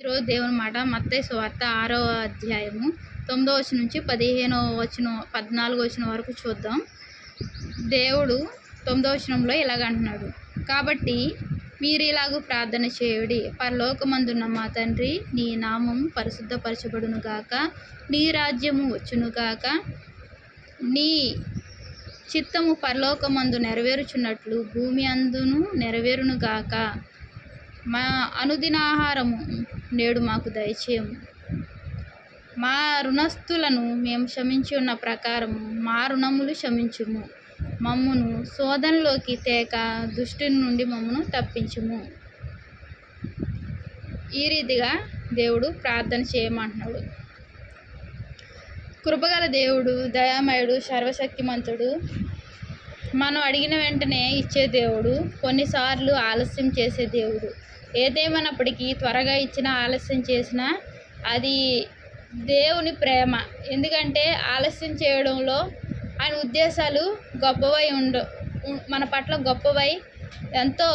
ఈరోజు దేవుని మాట మత్తయ్య సువార్త ఆరో అధ్యాయము తొమ్మిదో వచ్చిన నుంచి పదిహేనో వచ్చిన పద్నాలుగో వచ్చిన వరకు చూద్దాం. దేవుడు తొమ్మిదో వచనంలో ఇలాగ అంటున్నాడు కాబట్టి మీరు ఇలాగూ ప్రార్థన చేయుడి పరలోకమందున్న మా తండ్రి నీ నామం పరిశుద్ధపరచబడును గాక నీ రాజ్యము వచ్చును గాక నీ చిత్తము పరలోకమందు నెరవేరుచున్నట్లు భూమి అందును నెరవేరును గాక. మా అనుదినాహారము నేడు మాకు దయచేయము మా రుణస్థులను మేము క్షమించి ఉన్న ప్రకారము మా రుణములు క్షమించుము. మమ్మును శోధనలోకి తేక దుష్టి నుండి మమ్మను తప్పించుము. ఈ రీతిగా దేవుడు ప్రార్థన చేయమంటున్నాడు. కృపగల దేవుడు దయామయుడు సర్వశక్తిమంతుడు మనం అడిగిన వెంటనే ఇచ్చే దేవుడు కొన్నిసార్లు ఆలస్యం చేసే దేవుడు. ఏదేమైనప్పటికీ త్వరగా ఇచ్చిన ఆలస్యం చేసిన అది దేవుని ప్రేమ. ఎందుకంటే ఆలస్యం చేయడంలో ఆయన ఉద్దేశాలు గొప్పవై ఉండ మన పట్ల గొప్పవై ఎంతో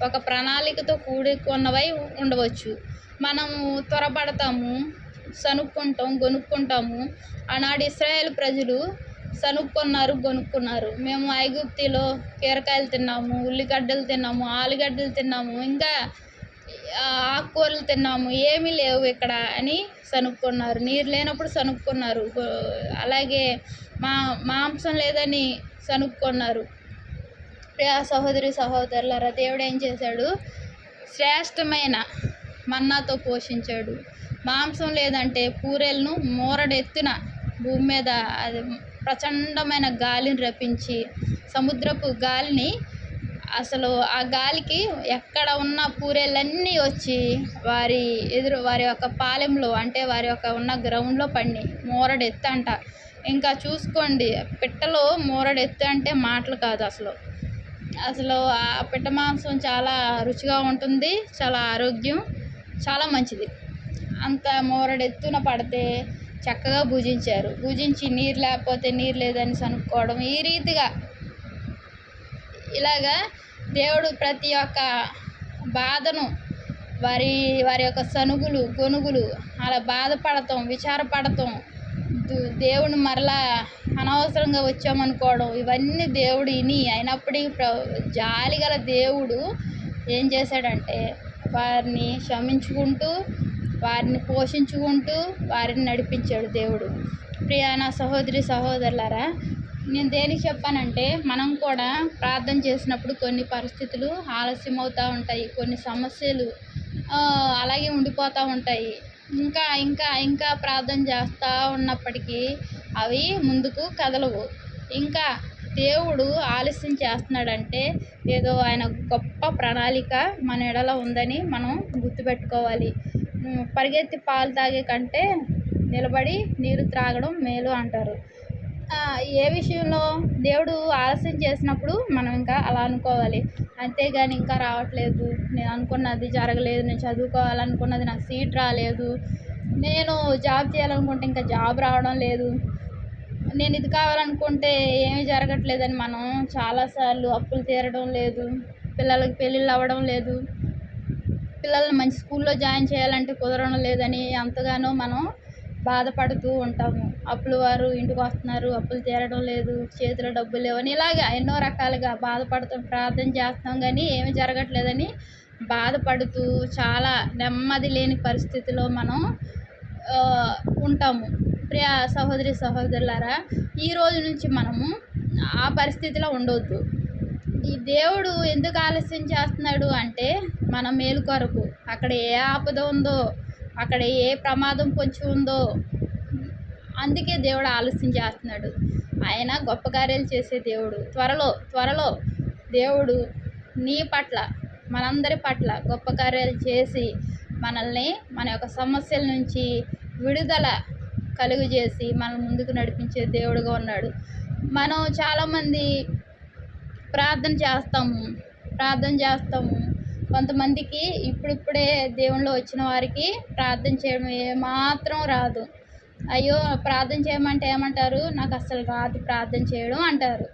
ఒక ప్రణాళికతో కూడుకున్నవై ఉండవచ్చు. మనము త్వరపడతాము సనుక్కుంటాం గొనుక్కుంటాము. ఆనాడు ఇస్రాయేల్ ప్రజలు సనుక్కున్నారు గొనుక్కున్నారు. మేము ఐగుప్తిలో కీరకాయలు తిన్నాము ఉల్లిగడ్డలు తిన్నాము ఆలుగడ్డలు తిన్నాము. ఇంకా ఆకుకూరలు తిన్నాము ఏమీ లేవు ఇక్కడ అని సనుక్కున్నారు. నీరు లేనప్పుడు సనుక్కున్నారు. అలాగే మా మాంసం లేదని సనుక్కున్నారు. ప్రియా సహోదరి సహోదరులారా దేవుడు ఏం చేశాడు? శ్రేష్టమైన మన్నాతో పోషించాడు. మాంసం లేదంటే పూరెలను మూరడెత్తున భూమి మీద అది ప్రచండమైన గాలిని రప్పించి సముద్రపు గాలిని అసలు ఆ గాలికి ఎక్కడ ఉన్న పూరేళ్ళన్నీ వచ్చి వారి ఎదురు వారి యొక్క పాలెంలో అంటే వారి యొక్క ఉన్న గ్రౌండ్లో పడినాయి మూరడెత్తు అంట ఇంకా చూసుకోండి పిట్టలో మూరడెత్తు అంటే మాటలు కాదు అసలు. అసలు ఆ పిట్ట మాంసం చాలా రుచిగా ఉంటుంది చాలా ఆరోగ్యం చాలా మంచిది. అంత మూరడెత్తున పడితే చక్కగా భుజించారు. భుజించి నీరు లేకపోతే నీరు లేదని అనుకోవడం ఈ రీతిగా ఇలాగా దేవుడు ప్రతి ఒక్క బాధను వారి వారి యొక్క సనుగులు గొనుగులు అలా బాధపడటం విచారపడటం దేవుని మరలా అనవసరంగా వచ్చామనుకోవడం ఇవన్నీ దేవుడు విని అయినప్పటికీ ప్ర జాలి గల దేవుడు ఏం చేశాడంటే వారిని క్షమించుకుంటూ వారిని పోషించుకుంటూ వారిని నడిపించాడు దేవుడు. ప్రియా నా సహోదరి సహోదరులారా నేను దేనికి చెప్పానంటే మనం కూడా ప్రార్థన చేసినప్పుడు కొన్ని పరిస్థితులు ఆలస్యం అవుతూ ఉంటాయి కొన్ని సమస్యలు అలాగే ఉండిపోతూ ఉంటాయి. ఇంకా ఇంకా ఇంకా ప్రార్థన చేస్తూ ఉన్నప్పటికీ అవి ముందుకు కదలవు. ఇంకా దేవుడు ఆలస్యం చేస్తున్నాడంటే ఏదో ఆయన గొప్ప ప్రణాళిక మన ఎడలో ఉందని మనం గుర్తుపెట్టుకోవాలి. పరిగెత్తి పాలు తాగే కంటే నిలబడి నీరు త్రాగడం మేలు అంటారు. ఏ విషయంలో దేవుడు ఆలస్యం చేసినప్పుడు మనం ఇంకా అలా అనుకోవాలి. అంతేగాని ఇంకా రావట్లేదు. నేను అనుకున్నది జరగలేదు. నేను చదువుకోవాలనుకున్నది నాకు సీట్ రాలేదు. నేను జాబ్ చేయాలనుకుంటే ఇంకా జాబ్ రావడం లేదు. నేను ఇది కావాలనుకుంటే ఏమీ జరగట్లేదని మనం చాలాసార్లు అప్పులు తీరడం లేదు. పిల్లలకి పెళ్ళిళ్ళు అవ్వడం లేదు. పిల్లల్ని మంచి స్కూల్లో జాయిన్ చేయాలంటే కుదరడం లేదని ఎంతగానో మనం బాధపడుతూ ఉంటాము. అప్పులు వారు ఇంటికి వస్తున్నారు. అప్పులు తీరడం లేదు. చేతిలో డబ్బులు లేవని ఇలాగ ఎన్నో రకాలుగా బాధపడుతూ ప్రార్థన చేస్తాం కానీ ఏమి జరగట్లేదని బాధపడుతూ చాలా నెమ్మది లేని పరిస్థితిలో మనం ఉంటాము. ప్రియ సహోదరి సహోదరులారా ఈ రోజు నుంచి మనము ఆ పరిస్థితిలో ఉండవద్దు ఈ దేవుడు ఎందుకు ఆలస్యం చేస్తున్నాడు అంటే మన మేలు కొరకు. అక్కడ ఏ ఆపద ఉందో అక్కడ ఏ ప్రమాదం పొంచి ఉందో. అందుకే దేవుడు ఆలస్యం చేస్తున్నాడు. ఆయన గొప్ప కార్యాలు చేసే దేవుడు. త్వరలో త్వరలో దేవుడు నీ పట్ల మనందరి పట్ల గొప్ప కార్యాలు చేసి మనల్ని మన యొక్క సమస్యల నుంచి విడుదల కలుగు చేసి మనం ముందుకు నడిపించే దేవుడుగా ఉన్నాడు. మనం చాలామంది ప్రార్థన చేస్తాము ప్రార్థన చేస్తాము కొంతమందికి ఇప్పుడిప్పుడే దేవుళ్ళు వచ్చిన వారికి ప్రార్థన చేయడం ఏమాత్రం రాదు. అయ్యో ప్రార్థన చేయమంటే ఏమంటారు? నాకు అసలు రాదు ప్రార్థన చేయడం అంటారు.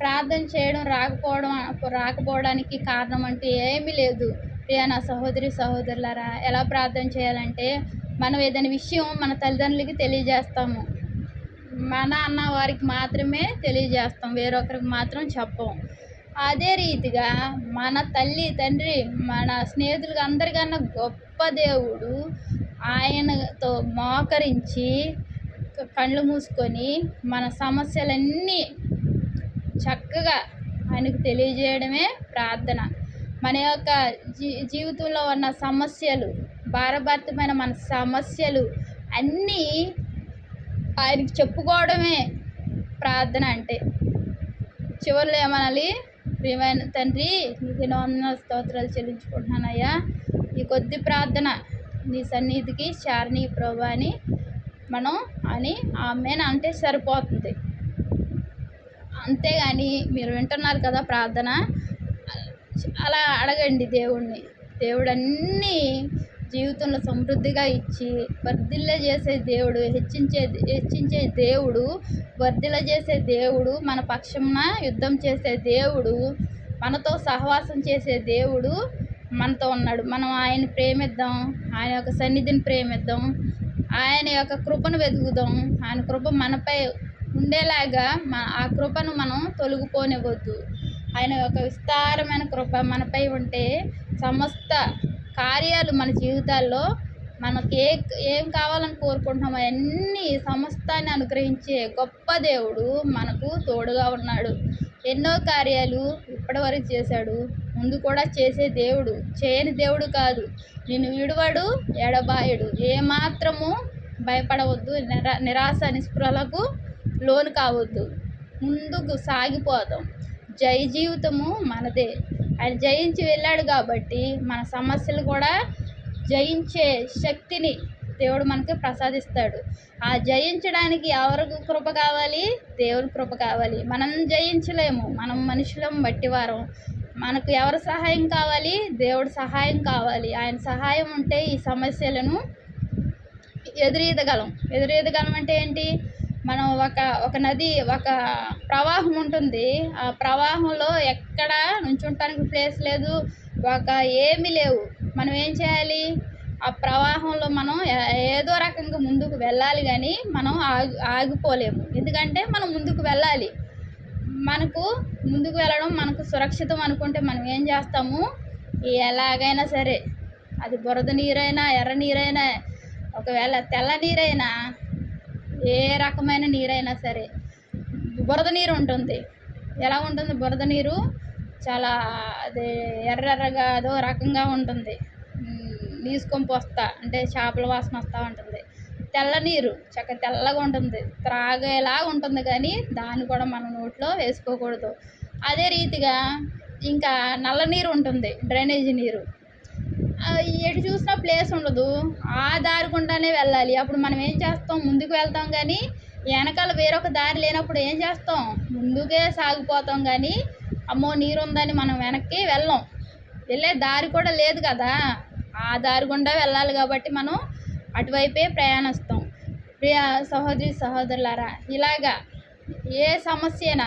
ప్రార్థన చేయడం రాకపోవడం రాకపోవడానికి కారణం అంటూ ఏమీ లేదు. ప్రియా నా సహోదరి సహోదరులారా ఎలా ప్రార్థన చేయాలంటే మనం ఏదైనా విషయం మన తల్లిదండ్రులకి తెలియజేస్తాము. మన అన్న వారికి మాత్రమే తెలియజేస్తాం. వేరొకరికి మాత్రం చెప్పం. అదే రీతిగా మన తల్లి తండ్రి మన స్నేహితులకు అందరికన్నా గొప్ప దేవుడు. ఆయనతో మోకరించి కళ్ళు మూసుకొని మన సమస్యలన్నీ చక్కగా ఆయనకు తెలియజేయడమే ప్రార్థన. మన యొక్క జీ జీవితంలో ఉన్న సమస్యలు భారభారతమైన మన సమస్యలు అన్నీ ఆయనకి చెప్పుకోవడమే ప్రార్థన అంటే. చివరిలో ఏమనాలి? ప్రియమైన తండ్రి నీకు వందన స్తోత్రాలు చెల్లించుకుంటున్నానయ్యా. ఈ కొద్ది ప్రార్థన నీ సన్నిధికి చారణి ప్రభు అని మనం అని ఆమెను అంటే సరిపోతుంది. అంతేగాని మీరు వింటున్నారు కదా ప్రార్థన అలా అడగండి దేవుణ్ణి. దేవుడు అన్నీ జీవితంలో సమృద్ధిగా ఇచ్చి వర్ధిల్ల చేసే దేవుడు హెచ్చించే హెచ్చించే దేవుడు వర్ధిల్ల చేసే దేవుడు మన పక్షమున యుద్ధం చేసే దేవుడు మనతో సహవాసం చేసే దేవుడు మనతో ఉన్నాడు. మనం ఆయన ప్రేమిద్దాం ఆయన యొక్క సన్నిధిని ప్రేమిద్దాం ఆయన యొక్క కృపను వెతుకుదాం. ఆయన కృప మనపై ఉండేలాగా మన ఆ కృపను మనం తొలగిపోనివ్వద్దు. ఆయన యొక్క విస్తారమైన కృప మనపై ఉంటే సమస్త కార్యాలు మన జీవితాల్లో మనకి ఏ ఏం కావాలని కోరుకుంటున్నామో అవన్నీ సమస్తాన్ని అనుగ్రహించే గొప్ప దేవుడు మనకు తోడుగా ఉన్నాడు. ఎన్నో కార్యాలు ఇప్పటివరకు చేశాడు. ముందు కూడా చేసే దేవుడు చేయని దేవుడు కాదు. నేను విడువడు ఎడబాయుడు. ఏమాత్రము భయపడవద్దు నిరా నిరాశ నిస్పృహలకు లోను కావద్దు. ముందుకు సాగిపోదాం. జయ జీవితము మనదే. ఆయన జయించి వెళ్ళాడు కాబట్టి మన సమస్యలు కూడా జయించే శక్తిని దేవుడు మనకి ప్రసాదిస్తాడు. ఆ జయించడానికి ఎవరికి కృప కావాలి? దేవుని కృప కావాలి. మనం జయించలేము. మనం మనుషులం బట్టివారం. మనకు ఎవరి సహాయం కావాలి? దేవుడి సహాయం కావాలి. ఆయన సహాయం ఉంటే ఈ సమస్యలను ఎదురీదగలం. ఎదురీదగలం అంటే ఏంటి? మనం ఒక ఒక నది ఒక ప్రవాహం ఉంటుంది. ఆ ప్రవాహంలో ఎక్కడ నుంచుంటానికి ప్లేస్ లేదు. ఒక ఏమీ లేవు. మనం ఏం చేయాలి? ఆ ప్రవాహంలో మనం ఏదో రకంగా ముందుకు వెళ్ళాలి కానీ మనం ఆగి ఆగిపోలేము. ఎందుకంటే మనం ముందుకు వెళ్ళాలి. మనకు ముందుకు వెళ్ళడం మనకు సురక్షితం అనుకుంటే మనం ఏం చేస్తాము? ఎలాగైనా సరే అది బురద నీరైనా ఎర్ర నీరైనా ఒకవేళ తెల్ల నీరైనా ఏ రకమైన నీరైనా సరే బురద నీరు ఉంటుంది. ఎలా ఉంటుంది? బురద నీరు చాలా అది ఎర్రెర్రగా అదో రకంగా ఉంటుంది. నీసుకొంపు వస్తా అంటే చేపల వాసన వస్తూ ఉంటుంది. తెల్ల నీరు చక్క తెల్లగా ఉంటుంది. త్రాగేలాగా ఉంటుంది కానీ దాన్ని కూడా మన నోట్లో వేసుకోకూడదు. అదే రీతిగా ఇంకా నల్ల నీరు ఉంటుంది డ్రైనేజీ నీరు. ఎటు చూసినా ప్లేస్ ఉండదు. ఆ దారి గుండానే వెళ్ళాలి. అప్పుడు మనం ఏం చేస్తాం? ముందుకు వెళ్తాం కానీ వెనకాల వేరొక దారి లేనప్పుడు ఏం చేస్తాం? ముందుకే సాగిపోతాం కానీ అమ్మో నీరు ఉందని మనం వెనక్కి వెళ్ళం. వెళ్ళే దారి కూడా లేదు కదా. ఆ దారి గుండా వెళ్ళాలి కాబట్టి మనం అటువైపే ప్రయాణిస్తాం. ప్రియ సహోదరి సహోదరులారా ఇలాగా ఏ సమస్య అయినా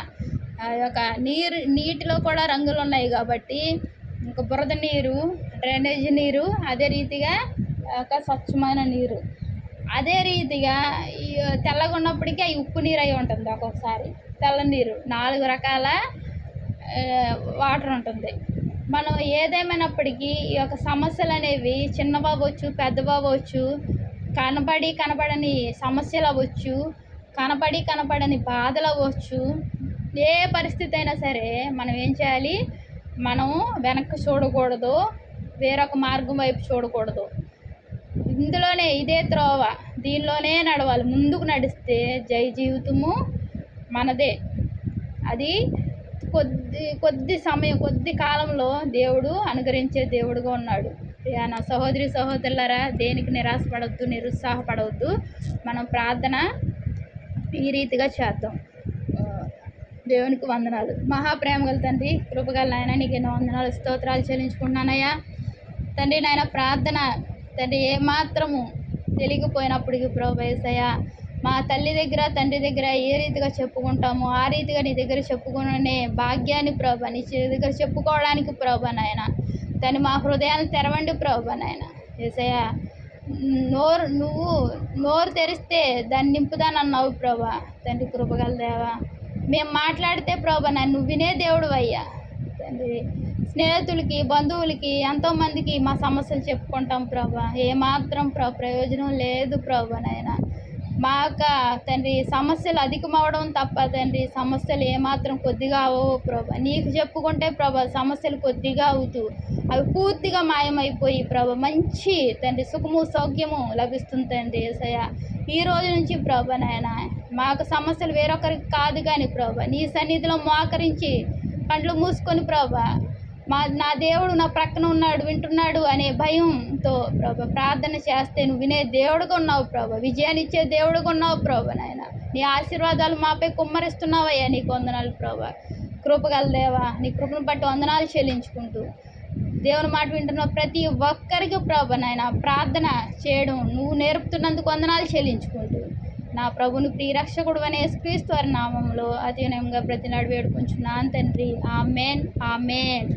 ఆ యొక్క నీరు నీటిలో కూడా రంగులు ఉన్నాయి కాబట్టి ఇంకా బురద నీరు డ్రైనేజ్ నీరు అదే రీతిగా ఒక స్వచ్ఛమైన నీరు. అదే రీతిగా ఈ తెల్లగా ఉన్నప్పటికీ అవి ఉప్పు నీరు అయి ఉంటుంది ఒక్కొక్కసారి. తెల్ల నీరు నాలుగు రకాల వాటర్ ఉంటుంది. మనం ఏదేమైనప్పటికీ ఈ యొక్క సమస్యలు అనేవి చిన్న అవ్వచ్చు పెద్ద అవ్వచ్చు కనపడి కనపడని సమస్యలు అవ్వచ్చు కనపడి కనపడని బాధలు అవ్వచ్చు ఏ పరిస్థితి అయినా సరే మనం ఏం చేయాలి? మనం వెనక్కి చూడకూడదు. వేరొక మార్గం వైపు చూడకూడదు. ఇందులోనే ఇదే త్రోవ. దీనిలోనే నడవాలి. ముందుకు నడిస్తే జై జీవితము మనదే. అది కొద్ది కొద్ది సమయం కొద్ది కాలంలో దేవుడు అనుగ్రహించే దేవుడుగా ఉన్నాడు. నా సహోదరి సహోదరులరా దేనికి నిరాశపడవద్దు నిరుత్సాహపడవద్దు. మనం ప్రార్థన ఈ రీతిగా చేద్దాం. దేవునికి వందనాలు. మహాప్రేమ గల తండ్రి కృపగల నాయన నీకు ఎన్నో వందనాలు స్తోత్రాలు చెల్లించుకుంటున్నానయ్యా. తండ్రి నాయన ప్రార్థన తండ్రి ఏమాత్రము తెలియకపోయినప్పటికి ప్రభు యేసయ్య మా తల్లి దగ్గర తండ్రి దగ్గర ఏ రీతిగా చెప్పుకుంటామో ఆ రీతిగా నీ దగ్గర చెప్పుకునే భాగ్యాన్ని ప్రభా నీ దగ్గర చెప్పుకోవడానికి ప్రభా నాయన. తను మా హృదయాన్ని తెరవండి ప్రభా నాయన. ఏసయ్య నోరు నువ్వు నోరు తెరిస్తే దాన్ని నింపుదాని అన్నావు ప్రభా. తండ్రి కృపగల దేవా. మేము మాట్లాడితే ప్రభా నన్ను నువ్వు వినే దేవుడు అయ్యా. తండ్రి స్నేహితులకి బంధువులకి ఎంతోమందికి మా సమస్యలు చెప్పుకుంటాం ప్రభా. ఏమాత్రం ప్ర ప్రయోజనం లేదు ప్రభా నాయన. మా యొక్క తండ్రి సమస్యలు అధికమవడం తప్ప తండ్రి సమస్యలు ఏమాత్రం కొద్దిగా అవవు ప్రభా. నీకు చెప్పుకుంటే ప్రభా సమస్యలు కొద్దిగా అవుతూ అవి పూర్తిగా మాయమైపోయి ప్రభా మంచి తండ్రి సుఖము సౌఖ్యము లభిస్తుంది తండ్రి ఏసయ్య. ఈ రోజు నుంచి ప్రభా నాయన మాకు సమస్యలు వేరొకరికి కాదు కానీ ప్రభా నీ సన్నిధిలో మోకరించి పండ్లు మూసుకొని ప్రభా మా నా దేవుడు నా ప్రక్కన ఉన్నాడు వింటున్నాడు అనే భయంతో ప్రభా ప్రార్థన చేస్తే నువ్వు వినే దేవుడుగా ఉన్నావు ప్రభా విజయాన్ని ఇచ్చే దేవుడుగా ఉన్నావు ప్రభా నాయన. నీ ఆశీర్వాదాలు మాపై కుమ్మరిస్తున్నావయ్యా నీకు వందనాలు ప్రభా. కృపగల దేవా నీ కృపను బట్టి వందనాలు చెల్లించుకుంటూ దేవుని మాట వింటున్న ప్రతి ఒక్కరికి ప్రభా నాయన ప్రార్థన చేయడం నువ్వు నేర్పుతున్నందుకు వందనాలు చెల్లించుకుంటూ నా ప్రభుని ప్రియరక్షకుడు అనే క్రీస్తు వారి నామంలో అతి వినయంగా ప్రతి నాడు వేడుకుంటున్నాను తండ్రి. Amen amen.